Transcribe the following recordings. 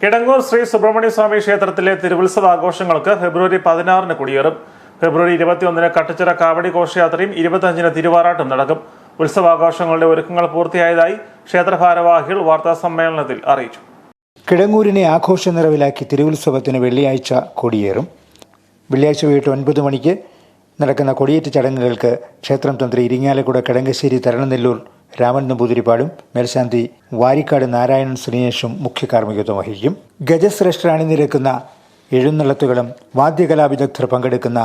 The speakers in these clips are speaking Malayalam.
കിടങ്ങൂർ ശ്രീ സുബ്രഹ്മണ്യ സ്വാമി ക്ഷേത്രത്തിലെ തിരുവുത്സവ ആഘോഷങ്ങൾക്ക് ഫെബ്രുവരി പതിനാറിന് കൊടിയേറും. ഫെബ്രുവരി ഇരുപത്തിയൊന്നിന് കട്ടച്ചിറ കാവടി ഘോഷയാത്രയും ഇരുപത്തഞ്ചിന് തിരുവാറാട്ടും നടക്കും. ഉത്സവാഘോഷങ്ങളുടെ ഒരുക്കങ്ങൾ പൂർത്തിയായതായി ക്ഷേത്ര ഭാരവാഹികൾ വാർത്താ സമ്മേളനത്തിൽ അറിയിച്ചു. കിടങ്ങൂരിനെ ആഘോഷ നിറവിലാക്കി തിരുവുത്സവത്തിന് വെള്ളിയാഴ്ച കൊടിയേറും. വെള്ളിയാഴ്ച വൈകിട്ട് ഒൻപത് മണിക്ക് നടക്കുന്ന കൊടിയേറ്റ് ചടങ്ങുകൾക്ക് ക്ഷേത്രം തന്ത്രി ഇരിങ്ങാലക്കുട കിടങ്ങശ്ശേരി തരണനെല്ലൂർ രാമൻ നമ്പൂതിരിപ്പാടും മേൽശാന്തി വാരിക്കാട് നാരായണൻ ശ്രീനേഷും മുഖ്യ കാർമ്മികത്വം വഹിക്കും. ഗജശ്രേഷ്ഠർ അണിനിരക്കുന്ന എഴുന്നള്ളത്തുകളും വാദ്യകലാവിദഗ്ധർ പങ്കെടുക്കുന്ന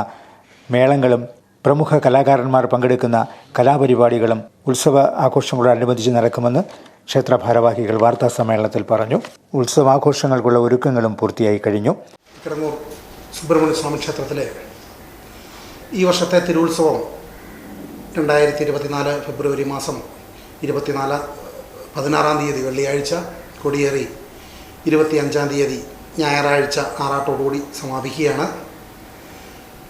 മേളങ്ങളും പ്രമുഖ കലാകാരന്മാർ പങ്കെടുക്കുന്ന കലാപരിപാടികളും ഉത്സവ ആഘോഷങ്ങളോടനുബന്ധിച്ച് നടക്കുമെന്ന് ക്ഷേത്ര ഭാരവാഹികൾ വാർത്താ സമ്മേളനത്തിൽ പറഞ്ഞു. ഉത്സവാഘോഷങ്ങൾക്കുള്ള ഒരുക്കങ്ങളും പൂർത്തിയായി കഴിഞ്ഞു. സുബ്രഹ്മണ്യ സ്വാമി ക്ഷേത്രത്തിലെ ഈ വർഷത്തെ തിരുവുത്സവം രണ്ടായിരത്തി ഇരുപത്തിനാല് ഫെബ്രുവരി മാസം ഇരുപത്തിനാല് പതിനാറാം തീയതി വെള്ളിയാഴ്ച കൊടിയേറി ഇരുപത്തിയഞ്ചാം തീയതി ഞായറാഴ്ച ആറാട്ടോടുകൂടി സമാപിക്കുകയാണ്.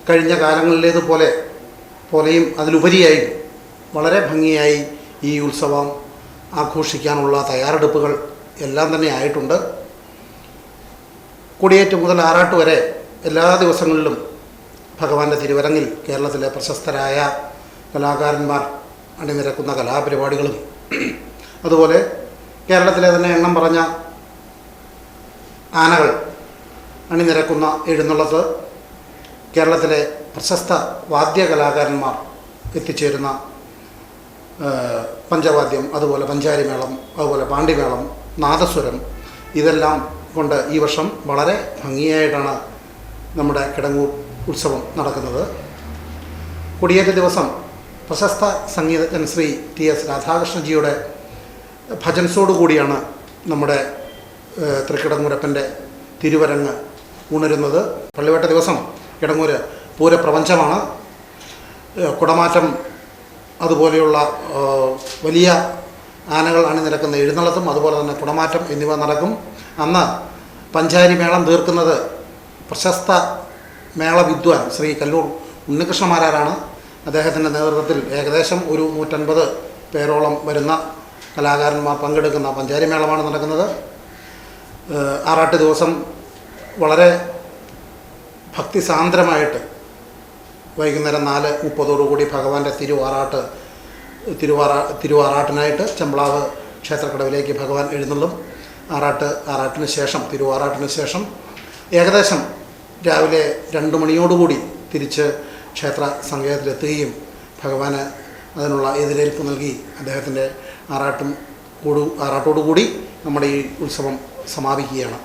കഴിഞ്ഞ കാലങ്ങളിലേതുപോലെ പോലെയും അതിലുപരിയായും വളരെ ഭംഗിയായി ഈ ഉത്സവം ആഘോഷിക്കാനുള്ള തയ്യാറെടുപ്പുകൾ എല്ലാം തന്നെ ആയിട്ടുണ്ട്. കൊടിയേറ്റ് മുതൽ ആറാട്ട് വരെ എല്ലാ ദിവസങ്ങളിലും ഭഗവാന്റെ തിരുവരങ്ങിൽ കേരളത്തിലെ പ്രശസ്തരായ കലാകാരന്മാർ അണിനിരക്കുന്ന കലാപരിപാടികളും. അതുപോലെ കേരളത്തിലെ തന്നെ എണ്ണം പറഞ്ഞ ആനകൾ അണിനിരക്കുന്ന എഴുന്നള്ളത്ത് കേരളത്തിലെ പ്രശസ്ത വാദ്യ കലാകാരന്മാർ എത്തിച്ചേരുന്ന പഞ്ചവാദ്യം അതുപോലെ പഞ്ചാരിമേളം അതുപോലെ പാണ്ഡിമേളം നാദസ്വരം ഇതെല്ലാം കൊണ്ട് ഈ വർഷം വളരെ ഭംഗിയായിട്ടാണ് നമ്മുടെ കിടങ്ങൂർ ഉത്സവം നടക്കുന്നത്. കൊടിയേറ്റ ദിവസം പ്രശസ്ത സംഗീതജ്ഞൻ ശ്രീ ടി എസ് രാധാകൃഷ്ണജിയുടെ ഭജൻസോടു കൂടിയാണ് നമ്മുടെ തൃക്കിടങ്ങൂരപ്പന്റെ തിരുവരങ്ങ് ഉണരുന്നത്. പള്ളിവേട്ട ദിവസം കിടങ്ങൂര് പൂരപ്രപഞ്ചമാണ്. കുടമാറ്റം അതുപോലെയുള്ള വലിയ ആനകൾ അണിനിരക്കുന്ന എഴുന്നള്ളത്തും അതുപോലെ തന്നെ കുടമാറ്റം എന്നിവ നടക്കും. അന്ന് പഞ്ചാരി മേളം തീർക്കുന്നത് പ്രശസ്ത മേള വിദ്വാൻ ശ്രീ കല്ലൂർ ഉണ്ണികൃഷ്ണമാരാരാണ് അദ്ദേഹത്തിന്റെ നേതൃത്വത്തിൽ ഏകദേശം ഒരു നൂറ്റൻപത് പേരോളം വരുന്ന കലാകാരന്മാർ പങ്കെടുക്കുന്ന പഞ്ചാരി മേളമാണ് നടക്കുന്നത്. ആറാട്ട് ദിവസം വളരെ ഭക്തിസാന്ദ്രമായിട്ട് വൈകുന്നേരം നാല് മുപ്പതോടുകൂടി ഭഗവാന്റെ തിരുവാറാട്ട് തിരുവാറാ തിരുവാറാട്ടിനായിട്ട് ചെമ്പ്ളാവ് ക്ഷേത്രക്കടവിലേക്ക് ഭഗവാൻ എഴുന്നള്ളും. ആറാട്ട് ആറാട്ടിന് ശേഷം തിരുവാറാട്ടിന് ശേഷം ഏകദേശം രാവിലെ രണ്ട് മണിയോടുകൂടി തിരിച്ച് ക്ഷേത്ര സങ്കേതത്തിലെത്തുകയും ഭഗവാന് അതിനുള്ള എതിരേൽപ്പ് നൽകി അദ്ദേഹത്തിന്റെ ആറാട്ടും കൂടു ആറാട്ടോടുകൂടി നമ്മുടെ ഈ ഉത്സവം സമാപിക്കുകയാണ്.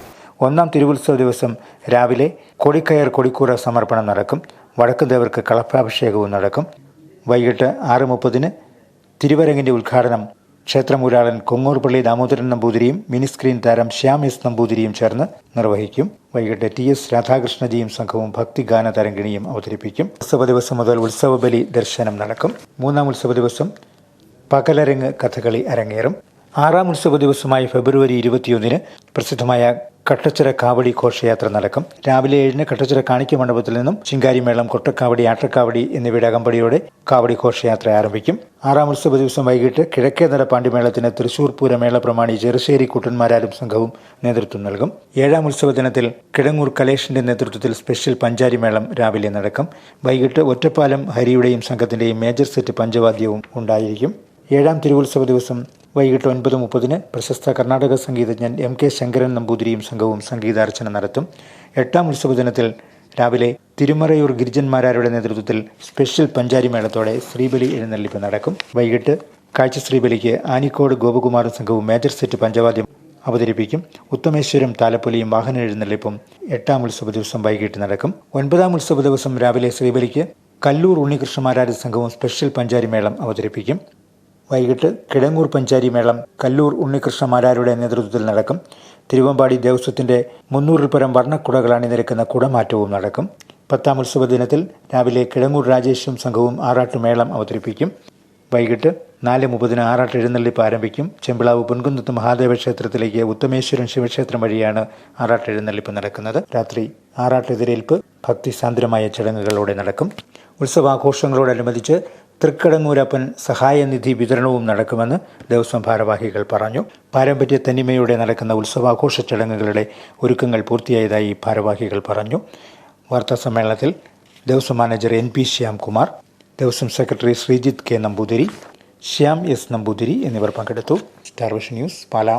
ഒന്നാം തിരുവുത്സവ ദിവസം രാവിലെ കൊടിക്കയർ കൊടിക്കൂറ സമർപ്പണം നടക്കും. വടക്കുദേവർക്ക് കളഭാഭിഷേകവും നടക്കും. വൈകിട്ട് ആറ് മുപ്പതിന് തിരുവരങ്ങിന്റെ ഉദ്ഘാടനം ക്ഷേത്രമൂരാളൻ കൊങ്ങൂർപള്ളി ദാമോദരൻ നമ്പൂതിരിയും മിനി സ്ക്രീൻ താരം ശ്യാം എസ് നമ്പൂതിരിയും ചേർന്ന് നിർവഹിക്കും. വൈകിട്ട് ടി എസ് രാധാകൃഷ്ണജിയും സംഘവും ഭക്തിഗാന തരംഗിണിയും അവതരിപ്പിക്കും. ഉത്സവ ദിവസം മുതൽ ഉത്സവ ബലി ദർശനം നടക്കും. മൂന്നാം ഉത്സവ ദിവസം പകലരങ്ങ് കഥകളി അരങ്ങേറും. ആറാം ഉത്സവ ദിവസമായ ഫെബ്രുവരി ഇരുപത്തിയൊന്നിന് പ്രസിദ്ധമായ കട്ടച്ചിറ കാവടി ഘോഷയാത്ര നടക്കും. രാവിലെ ഏഴിന് കട്ടച്ചിറ കാണിക്ക മണ്ഡപത്തിൽ നിന്നും ചിങ്കാരിമേളം കൊട്ടക്കാവടി ആട്ടക്കാവടി എന്നിവയുടെ അകമ്പടിയോടെ കാവടി ഘോഷയാത്ര ആരംഭിക്കും. ആറാം ഉത്സവ ദിവസം വൈകിട്ട് നട പാണ്ടിമേളത്തിന് തൃശൂർ പൂരമേള പ്രമാണി ചെറുശ്ശേരി കൂട്ടന്മാരാരും സംഘവും നേതൃത്വം നൽകും. ഏഴാം ഉത്സവ ദിനത്തിൽ കിടങ്ങൂർ കലേഷിന്റെ നേതൃത്വത്തിൽ സ്പെഷ്യൽ പഞ്ചാരിമേളം രാവിലെ നടക്കും. വൈകിട്ട് ഒറ്റപ്പാലം ഹരിയുടെയും സംഘത്തിന്റെയും മേജർ സെറ്റ് പഞ്ചവാദ്യവും ഉണ്ടായിരിക്കും. ഏഴാം തിരുവുത്സവ ദിവസം വൈകിട്ട് ഒൻപത് മുപ്പതിന് പ്രശസ്ത കർണാടക സംഗീതജ്ഞൻ എം കെ ശങ്കരൻ നമ്പൂതിരിയും സംഘവും സംഗീതാർച്ചന നടത്തും. എട്ടാം ഉത്സവ ദിനത്തിൽ രാവിലെ തിരുമറയൂർ ഗിരിജന്മാരാരുടെ നേതൃത്വത്തിൽ സ്പെഷ്യൽ പഞ്ചാരി മേളത്തോടെ ശ്രീബലി എഴുന്നള്ളിപ്പ് നടക്കും. വൈകിട്ട് കാഴ്ച ശ്രീബലിക്ക് ആനിക്കോട് ഗോപകുമാർ സംഘവും മേജർ സെറ്റ് പഞ്ചവാദ്യം അവതരിപ്പിക്കും. ഉത്തമേശ്വരം താലപ്പൊലിയും വാഹന എഴുന്നള്ളിപ്പും എട്ടാം ഉത്സവ ദിവസം വൈകിട്ട് നടക്കും. ഒൻപതാം ഉത്സവ ദിവസം രാവിലെ ശ്രീബലിക്ക് കല്ലൂർ ഉണ്ണികൃഷ്ണമാരാരി സംഘവും സ്പെഷ്യൽ പഞ്ചാരി മേളം അവതരിപ്പിക്കും. വൈകിട്ട് കിടങ്ങൂർ പഞ്ചാരി മേളം കല്ലൂർ ഉണ്ണികൃഷ്ണമാരാരുടെ നേതൃത്വത്തിൽ നടക്കും. തിരുവമ്പാടി ദേവസ്വത്തിന്റെ മുന്നൂറിൽ പരം വർണക്കുടകൾ അണിനിരക്കുന്ന കുടമാറ്റവും നടക്കും. പത്താം ഉത്സവ ദിനത്തിൽ രാവിലെ കിടങ്ങൂർ രാജേഷും സംഘവും ആറാട്ടുമേളം അവതരിപ്പിക്കും. വൈകിട്ട് നാല് മുപ്പതിന് ആറാട്ട് എഴുന്നള്ളിപ്പ് ആരംഭിക്കും ചെമ്പിളാവ് പൊൻകുന്നത്ത് മഹാദേവ ക്ഷേത്രത്തിലേക്ക് ഉത്തമേശ്വരൻ ശിവക്ഷേത്രം വഴിയാണ് ആറാട്ട് എഴുന്നള്ളിപ്പ് നടക്കുന്നത്. രാത്രി ആറാട്ട് എതിരേൽപ്പ് ഭക്തി സാന്ദ്രമായ ചടങ്ങുകളോടെ നടക്കും. ഉത്സവാഘോഷങ്ങളോടനുബന്ധിച്ച് തൃക്കടങ്ങൂരപ്പൻ സഹായനിധി വിതരണവും നടക്കുമെന്ന് ദേവസ്വം ഭാരവാഹികൾ പറഞ്ഞു. പാരമ്പര്യ തനിമയോടെ നടക്കുന്ന ഉത്സവാഘോഷ ചടങ്ങുകളുടെ ഒരുക്കങ്ങൾ പൂർത്തിയായതായി ഭാരവാഹികൾ പറഞ്ഞു. വാർത്താ സമ്മേളനത്തിൽ Devaswom manager N P Shyamkumar Devaswom secretary Sreejith K Namboothiri Shyam S Namboothiri എന്നിവർ പങ്കെടുത്തു. Star News Pala.